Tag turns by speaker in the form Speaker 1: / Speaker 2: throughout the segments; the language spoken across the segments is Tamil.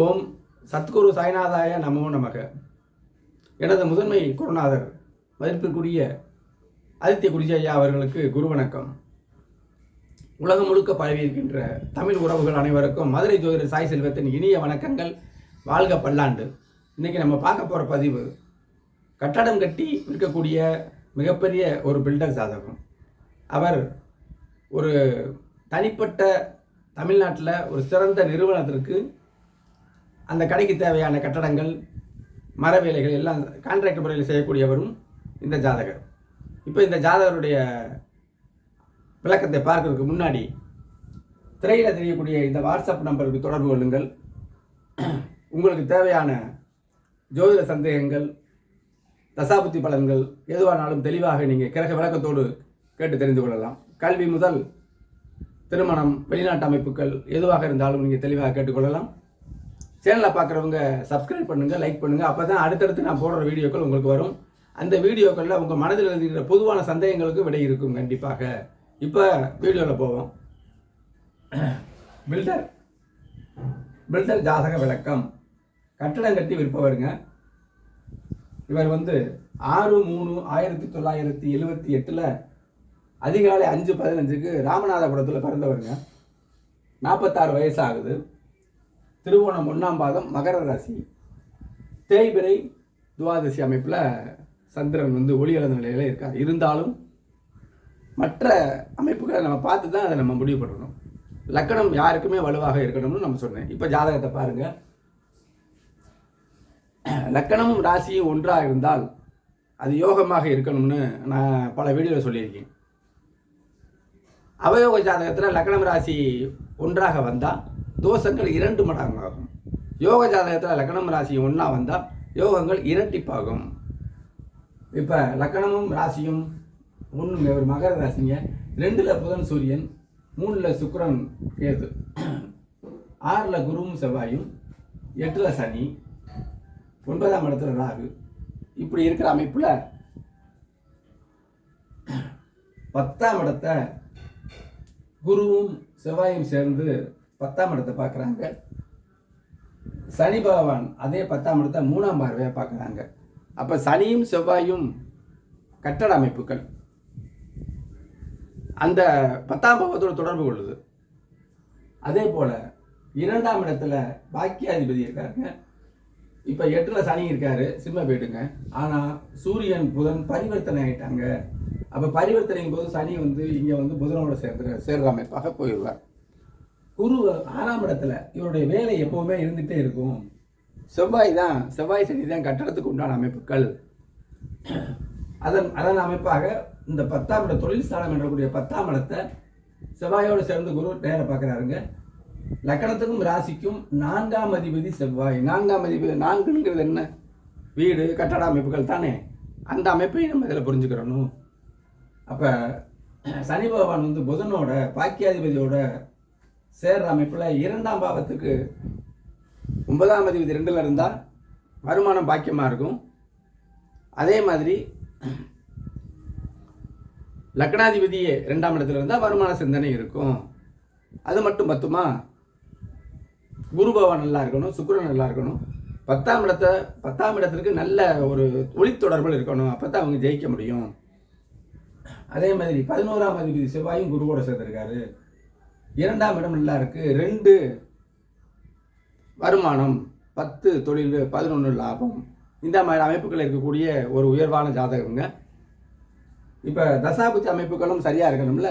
Speaker 1: ஓம் சத்குரு சாய்நாதாய நமோ நமக. எனது முதன்மை குருநாதர் மதிப்பிற்குரிய ஆதித்ய குருஜையா அவர்களுக்கு குரு வணக்கம். உலகம் முழுக்க பரவி இருக்கின்ற தமிழ் உறவுகள் அனைவருக்கும் மதுரை ஜோதிடர் சாய் செல்வத்தின் இனிய வணக்கங்கள். வாழ்க பல்லாண்டு. இன்றைக்கி நம்ம பார்க்க போகிற பதிவு கட்டடம் கட்டி இருக்கக்கூடிய மிகப்பெரிய ஒரு பில்டர் சாதகம். அவர் ஒரு தனிப்பட்ட தமிழ்நாட்டில் ஒரு சிறந்த நிறுவனத்திற்கு அந்த கடைக்கு தேவையான கட்டடங்கள் மர வேலைகள் எல்லாம் கான்ட்ராக்ட் முறையில் செய்யக்கூடியவரும் இந்த ஜாதகர். இப்போ இந்த ஜாதகருடைய விளக்கத்தை பார்க்கறதுக்கு முன்னாடி திரையில் தெரியக்கூடிய இந்த வாட்ஸ்அப் நம்பருக்கு தொடர்பு கொள்ளுங்கள். உங்களுக்கு தேவையான ஜோதிட சந்தேகங்கள் தசாபுத்தி பலன்கள் எதுவானாலும் தெளிவாக நீங்கள் கிரக விளக்கத்தோடு கேட்டு தெரிந்து கொள்ளலாம். கல்வி முதல் திருமணம் வெளிநாட்டு அமைப்புகள் எதுவாக இருந்தாலும் நீங்கள் தெளிவாக கேட்டுக்கொள்ளலாம். சேனலை பார்க்குறவங்க சப்ஸ்கிரைப் பண்ணுங்கள் லைக் பண்ணுங்கள் அப்போ தான் அடுத்தடுத்து நான் போடுற வீடியோக்கள் உங்களுக்கு வரும். அந்த வீடியோக்களில் உங்கள் மனதில் இருக்கிற பொதுவான சந்தேகங்களுக்கு விடை இருக்கும் கண்டிப்பாக. இப்போ வீடியோவில் போவோம். பில்டர். பில்டர் ஜாதக விளக்கம். கட்டடம் கட்டி விற்பவருங்க. இவர் வந்து ஆறு மூணு ஆயிரத்தி தொள்ளாயிரத்தி எழுவத்தி எட்டில் அதிகாலை அஞ்சு பதினஞ்சுக்கு ராமநாதபுரத்தில் பிறந்தவருங்க. நாற்பத்தாறு வயசு ஆகுது. திருவோணம் ஒன்றாம் பாதம் மகர ராசி. தேய்பிரை துவாதசி அமைப்பில் சந்திரன் வந்து ஒளியளந்த நிலையில் இருக்கார். இருந்தாலும் மற்ற அமைப்புகளை நம்ம பார்த்து தான் அதை நம்ம முடிவு பண்ணணும். லக்கணம் யாருக்குமே வலுவாக இருக்கணும்னு நம்ம சொன்னேன். இப்போ ஜாதகத்தை பாருங்கள் லக்கணமும் ராசியும் ஒன்றாக இருந்தால் அது யோகமாக இருக்கணும்னு நான் பல வீடியோவில் சொல்லியிருக்கேன். அவயோக ஜாதகத்தில் லக்னம் ராசி ஒன்றாக வந்தால் தோஷங்கள் இரண்டு மடங்காகும். யோக ஜாதகத்தில் லக்னம் ராசி ஒன்றா வந்தால் யோகங்கள் இரட்டிப்பாகும். இப்போ லக்கணமும் ராசியும் ஒன்று ஒரு மகர ராசிங்க. ரெண்டில் புதன் சூரியன் மூணில் சுக்கரன் கேது. ஆறில் குருவும் செவ்வாயும் எட்டில் சனி ஒன்பதாம் இடத்துல ராகு. இப்படி இருக்கிற அமைப்பில் பத்தாம் இடத்த குருவும் செவ்வாயும் சேர்ந்து பத்தாம் இடத்தை பார்க்குறாங்க. சனி பகவான் அதே பத்தாம் இடத்த மூணாம் பார்வையாக பார்க்குறாங்க. அப்போ சனியும் செவ்வாயும் கட்டட அமைப்புகள். அந்த பத்தாம் பாவத்தோடு தொடர்பு கொள்ளுது. அதே போல் இரண்டாம் இடத்துல பாக்கியாதிபதி இருக்காருங்க. இப்போ எட்டில் சனி இருக்காரு சிம்ம போயிட்டுங்க ஆனால் சூரியன் புதன் பரிவர்த்தனை ஆயிட்டாங்க. அப்போ பரிவர்த்தனையும் போது சனி வந்து இங்கே வந்து புதனோட சேர்ந்து சேர்ற அமைப்பாக போயிடுவார். குரு ஆறாம் இடத்துல இவருடைய வேலை எப்போவுமே இருந்துகிட்டே இருக்கும். செவ்வாய் தான் செவ்வாய் சனி தான் கட்டடத்துக்கு உண்டான அமைப்புகள். அதன் அதன் அமைப்பாக இந்த பத்தாம் இட தொழில் ஸ்தானம் என்றக்கூடிய பத்தாம் இடத்தை செவ்வாயோடு சேர்ந்து குரு நேர பார்க்குறாருங்க. லக்கணத்துக்கும் ராசிக்கும் நான்காம் அதிபதி செவ்வாய். நான்காம் அதிபதி நான்குங்கிறது என்ன? வீடு கட்டட அமைப்புகள் தானே. அந்த அமைப்பையும் நம்ம இதில் புரிஞ்சுக்கிறணும். அப்போ சனி பகவான் வந்து புதனோட பாக்கியாதிபதியோட சேர்ற அமைப்பில் இரண்டாம் பாவத்துக்கு ஒன்பதாம் அதிபதி ரெண்டில் இருந்தால் வருமானம் பாக்கியமாக இருக்கும். அதே மாதிரி லக்னாதிபதியே ரெண்டாம் இடத்துல இருந்தால் வருமான சிந்தனை இருக்கும். அது மட்டும் பத்துமா? குருபவன் நல்லா இருக்கணும் சுக்கரன் நல்லா இருக்கணும். பத்தாம் இடத்த பத்தாம் இடத்திற்கு நல்ல ஒரு ஒளித்தொடர்புகள் இருக்கணும். அப்போ தான் அவங்க ஜெயிக்க முடியும். அதே மாதிரி பதினோராம் அதிபதி செவ்வாயும் குருவோட சேர்ந்துருக்காரு. இரண்டாம் இடம் நல்லா இருக்கு. ரெண்டு வருமானம் பத்து தொழில் பதினொன்று லாபம். இந்த மாதிரி அமைப்புகள் இருக்கக்கூடிய ஒரு உயர்வான ஜாதகங்க. இப்போ தசாபுத்தி அமைப்புகளும் சரியாக இருக்கணும்ல?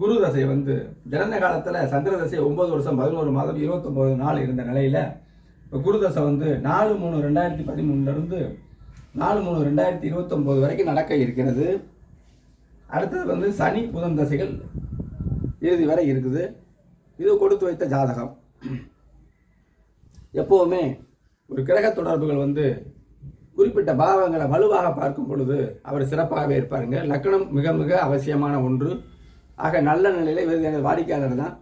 Speaker 1: குரு தசை வந்து ஜனன காலத்தில் சந்திர தசை ஒம்பது வருஷம் பதினோரு மாதம் இருபத்தொம்போது நாள் இருந்த நிலையில் இப்போ குரு தசை வந்து நாலு மூணு ரெண்டாயிரத்தி பதிமூணுலேருந்து நாலு மூணு ரெண்டாயிரத்தி இருபத்தொம்போது வரைக்கும் நடக்க இருக்கிறது. அடுத்தது வந்து சனி புதன் தசைகள் இறுதி வரை இருக்குது. இது கொடுத்து வைத்த ஜாதகம். எப்போவுமே ஒரு கிரக தொடர்புகள் வந்து குறிப்பிட்ட பாவங்களை வலுவாக பார்க்கும் பொழுது அவர் சிறப்பாகவே இருப்பாருங்க. லக்கணம் மிக மிக அவசியமான ஒன்று. ஆக நல்ல நிலையில் இவர் எனது வாடிக்கையாளர் தான்.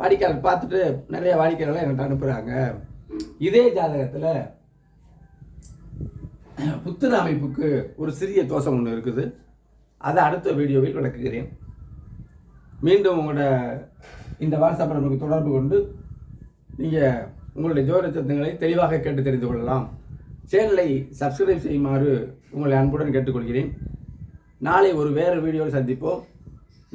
Speaker 1: வாடிக்கையாளர் பார்த்துட்டு நிறைய வாடிக்கையாளர்களை என்கிட்ட அனுப்புகிறாங்க இதே ஜாதகத்தில் புத்திர அமைப்புக்கு ஒரு சிறிய தோஷம் ஒன்று இருக்குது. அதை அடுத்த வீடியோவில் விளக்குகிறேன். மீண்டும் உங்களோட இந்த வாட்ஸ்அப் நம்பருக்கு தொடர்பு கொண்டு நீங்கள் உங்களுடைய ஜோதிட தத்துவங்களை தெளிவாக கேட்டு தெரிந்து கொள்ளலாம். சேனலை சப்ஸ்கிரைப் செய்யுமாறு உங்களை அன்புடன் கேட்டுக்கொள்கிறேன். நாளை ஒரு வேறு வீடியோவில் சந்திப்போம்.